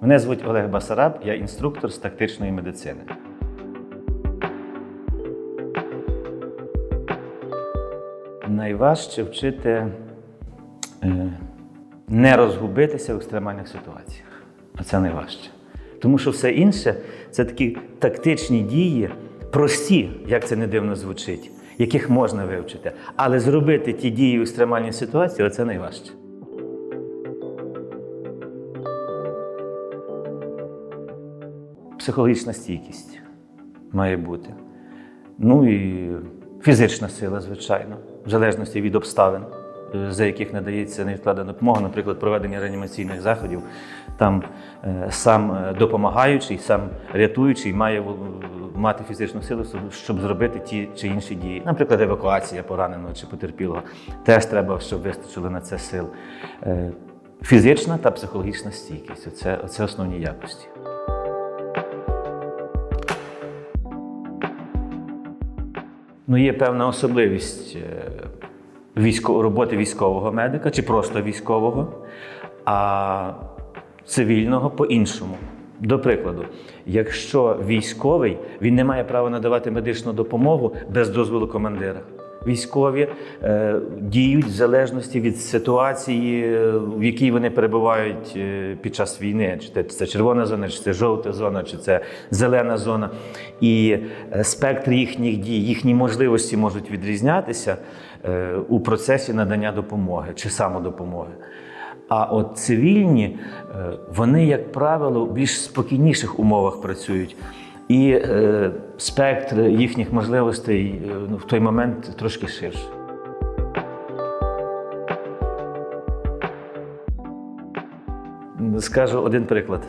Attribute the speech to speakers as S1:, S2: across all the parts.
S1: Мене звуть Олег Басараб, я інструктор з тактичної медицини. Найважче вчити е, не розгубитися в екстремальних ситуаціях. Оце найважче. Тому що все інше це такі тактичні дії, прості, як це не дивно звучить, яких можна вивчити. Але зробити ті дії в екстремальній ситуації оце найважче. Психологічна стійкість має бути. Ну і фізична сила, звичайно, в залежності від обставин, е, за яких надається невідкладна допомога, наприклад, проведення реанімаційних заходів. Там е, сам е, допомагаючий, сам рятуючий має мати фізичну силу, щоб зробити ті чи інші дії. Наприклад, евакуація пораненого чи потерпілого. Теж треба, щоб вистачило на це сил. Фізична та психологічна стійкість оце основні якості. Ну, є певна особливість е, військо, роботи військового медика чи просто військового, а цивільного по-іншому. До прикладу, якщо військовий, він не має права надавати медичну допомогу без дозволу командира. Військові е, діють в залежності від ситуації, в якій вони перебувають е, під час війни. Чи це, червона зона, чи це жовта зона, чи це зелена зона. І е, спектр їхніх дій, їхні можливості можуть відрізнятися у процесі надання допомоги чи самодопомоги. А от цивільні, вони, як правило, в більш спокійніших умовах працюють. І е, спектр їхніх можливостей е, ну, в той момент трошки ширший. Скажу один приклад.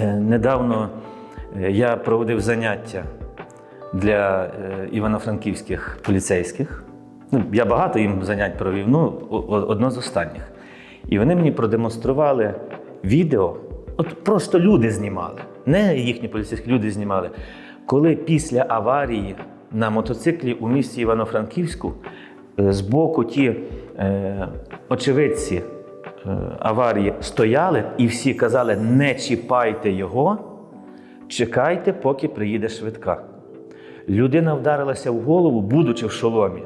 S1: Е, Недавно е, я проводив заняття для івано-франківських поліцейських. Ну, я багато їм занять провів, ну, одно з останніх. І вони мені продемонстрували відео, от просто люди знімали, не їхні поліцейські люди знімали. Коли після аварії на мотоциклі у місті Івано-Франківську е, збоку ті е, очевидці е, аварії стояли і всі казали: не чіпайте його, чекайте, поки приїде швидка. Людина вдарилася в голову, будучи в шоломі.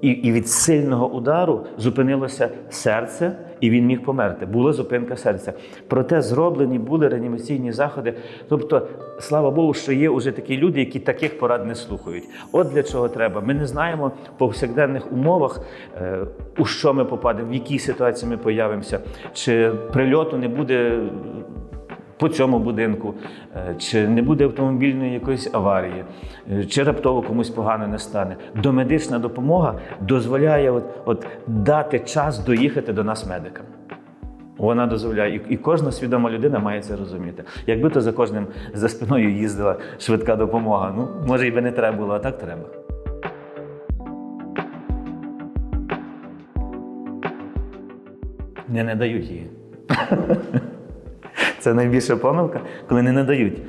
S1: І, і від сильного удару зупинилося серце, і він міг померти. Була зупинка серця. Проте зроблені були реанімаційні заходи. Тобто, слава Богу, що є вже такі люди, які таких порад не слухають. От для чого треба. Ми не знаємо в повсякденних умовах, е, у що ми попадемо, в якій ситуації ми появимося, чи прильоту не буде по цьому будинку, е, чи не буде автомобільної якоїсь аварії, е, чи раптово комусь погано не стане. Домедична допомога дозволяє от, от дати час доїхати до нас медикам. Вона дозволяє, і, кожна свідома людина має це розуміти. Якби то за кожним за спиною їздила швидка допомога, ну може і би не треба було, а так треба. Не не дають її. Це найбільша помилка, коли не надають.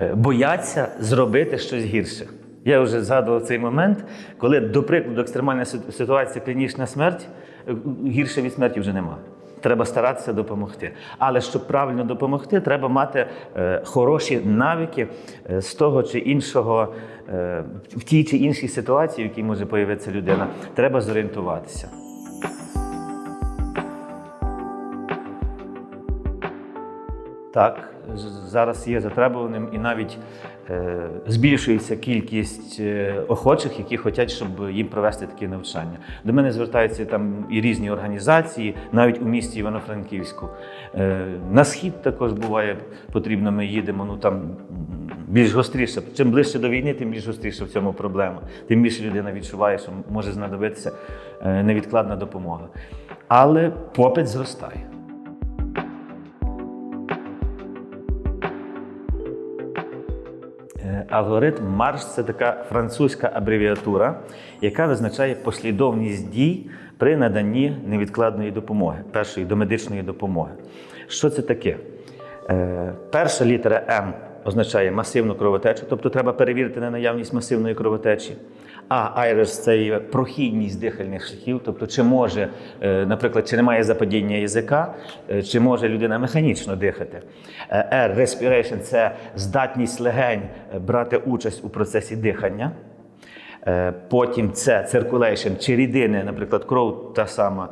S1: Е, Бояться зробити щось гірше. Я вже згадував цей момент, коли, до прикладу, екстремальна ситуація, клінічна смерть, е, гірше від смерті вже нема. Треба старатися допомогти. Але щоб правильно допомогти, треба мати е, хороші навики е, з того чи іншого, е, в тій чи іншій ситуації, в якій може появитися людина. Треба зорієнтуватися. Так, зараз є затребуваним і навіть е, збільшується кількість е, охочих, які хочуть, щоб їм провести такі навчання. До мене звертаються там і різні організації, навіть у місті Івано-Франківську. Е, на схід також буває потрібно. Ми їдемо. Ну там більш гостріше. Чим ближче до війни, тим більш гостріше в цьому проблема. Тим більше людина відчуває, що може знадобитися е, невідкладна допомога. Але попит зростає. Алгоритм Марш це така французька абревіатура, яка визначає послідовність дій при наданні невідкладної допомоги, першої домедичної допомоги. Що це таке? Е, Перша літера М означає масивну кровотечу, тобто треба перевірити на наявність масивної кровотечі. А айрес це є прохідність дихальних шляхів, тобто чи може, е, наприклад, чи немає западіння язика, е, чи може людина механічно дихати. Е, R respiration – це здатність легень брати участь у процесі дихання. Потім це circulation, чи рідини, наприклад, кров та сама,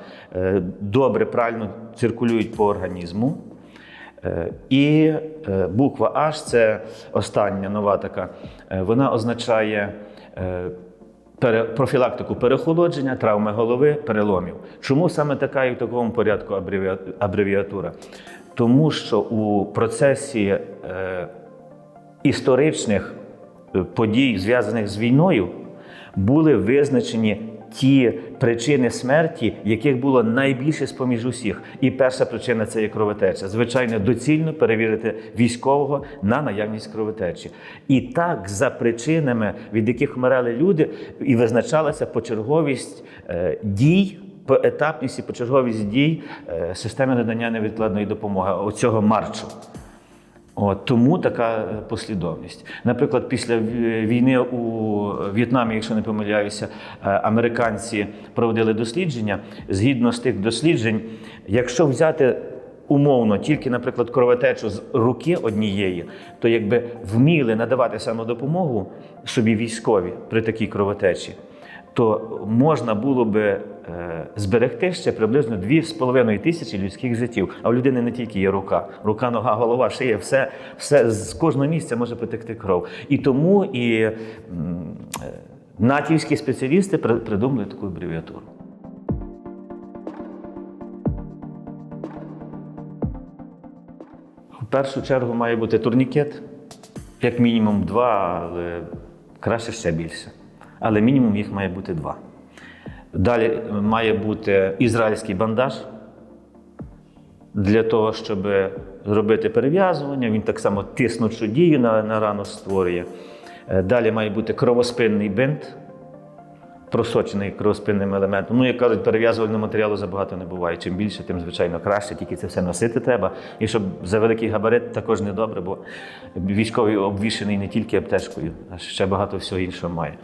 S1: добре, правильно циркулюють по організму. І буква H це остання нова така. Вона означає профілактику перехолодження, травми голови, переломів. Чому саме така і в такому порядку абревіатура? Тому що у процесі е, історичних е, подій, зв'язаних з війною, були визначені ті причини смерті, яких було найбільше з поміж усіх. І перша причина це є кровотеча. Звичайно, доцільно перевірити військового на наявність кровотечі. І так, за причинами, від яких вмирали люди, і визначалася почерговість е, дій. Поетапність і почерговість дій е, системи надання невідкладної допомоги оцього марчу. От, тому така е, послідовність. Наприклад, після війни у В'єтнамі, якщо не помиляюся, е, американці проводили дослідження. Згідно з тих досліджень, якщо взяти умовно тільки, наприклад, кровотечу з руки однієї, то якби вміли надавати самодопомогу собі військові при такій кровотечі, то можна було би е, зберегти ще приблизно 2,5 тисячі людських життів. А у людини не тільки є рука, рука, нога, голова, шия, все, все з кожного місця може потекти кров. І тому і е, натівські спеціалісти придумали таку абревіатуру. В першу чергу має бути турнікет, як мінімум два, але краще ще більше. Але мінімум їх має бути два. Далі має бути ізраїльський бандаж для того, щоб зробити перев'язування. Він так само тиснучу дію на, на рану створює. Е, Далі має бути кровоспинний бинт, просочений кровоспинним елементом. Ну, як кажуть, перев'язувального матеріалу забагато не буває. Чим більше, тим звичайно краще, тільки це все носити треба. І щоб за великий габарит також не добре, бо військовий обвішений не тільки аптечкою, а ще багато всього іншого має.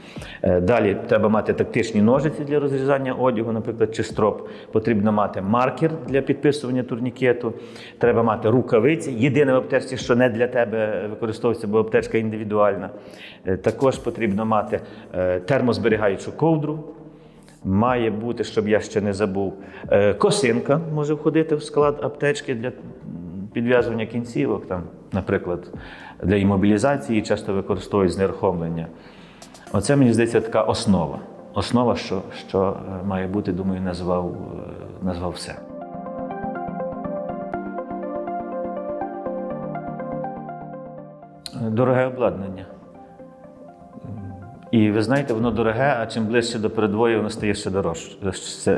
S1: Е, Далі треба мати тактичні ножиці для розрізання одягу, наприклад, чи строп. Потрібно мати маркер для підписування турнікету. Треба мати рукавиці. Єдине в аптечці, що не для тебе використовується, бо аптечка індивідуальна. Е, Також потрібно мати е, термозберігаючу ковдру. Має бути, щоб я ще не забув, е, косинка може входити в склад аптечки для підв'язування кінцівок, там, наприклад, для імобілізації часто використовують знерухомлення. Оце, мені здається, така основа. Основа, що, що е, має бути, думаю, назвав, е, назвав все. Дороге обладнання. І ви знаєте, воно дороге, а чим ближче до передвою, воно стає ще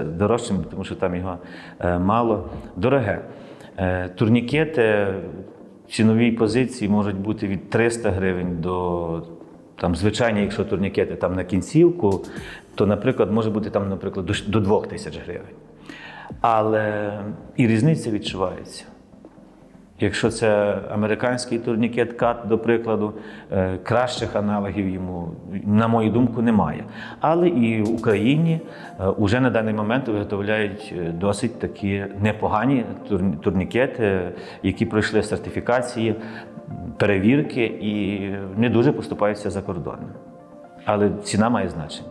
S1: дорожчим, тому що там його е, мало. Дороге. Е, Турнікети ціновій позиції можуть бути від 300 гривень до там, звичайні, якщо турнікети там на кінцівку, то, наприклад, може бути там, наприклад, до 2 тисяч гривень. Але і різниця відчувається. Якщо це американський турнікет кат, до прикладу, е, кращих аналогів йому, на мою думку, немає. Але і в Україні вже на даний момент виготовляють е, досить такі непогані турнікети, які пройшли сертифікації, перевірки і не дуже поступаються за кордоном. Але ціна має значення.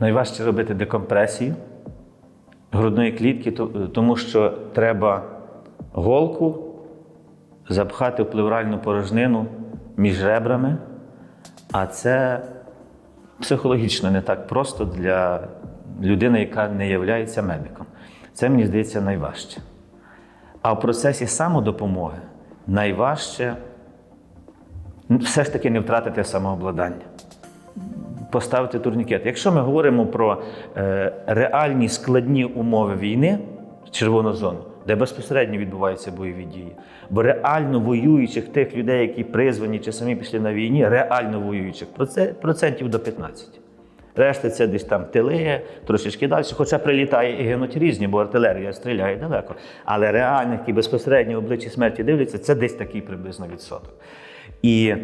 S1: Найважче робити декомпресію грудної клітки, тому що треба голку запхати в плевральну порожнину між ребрами, а це психологічно не так просто для людини, яка не є медиком. Це, мені здається, найважче. А в процесі самодопомоги найважче все ж таки не втратити самообладання поставити турнікет. Якщо ми говоримо про е, реальні складні умови війни, червону зону, де безпосередньо відбуваються бойові дії, бо реально воюючих тих людей, які призвані чи самі пішли на війні, реально воюючих процентів до 15. Решта це десь там тили, трошечки далі, хоча прилітає і гинуть різні, бо артилерія стріляє далеко. Але реально, які безпосередньо в обличчі смерті дивляться, це десь такий приблизно відсоток. І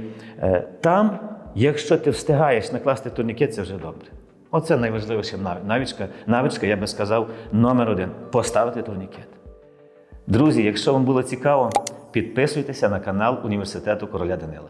S1: е, там, якщо ти встигаєш накласти турнікет, це вже добре. Оце найважливіша навичка, навичка, я би сказав, номер один поставити турнікет. Друзі, якщо вам було цікаво, підписуйтеся на канал Університету Короля Данила.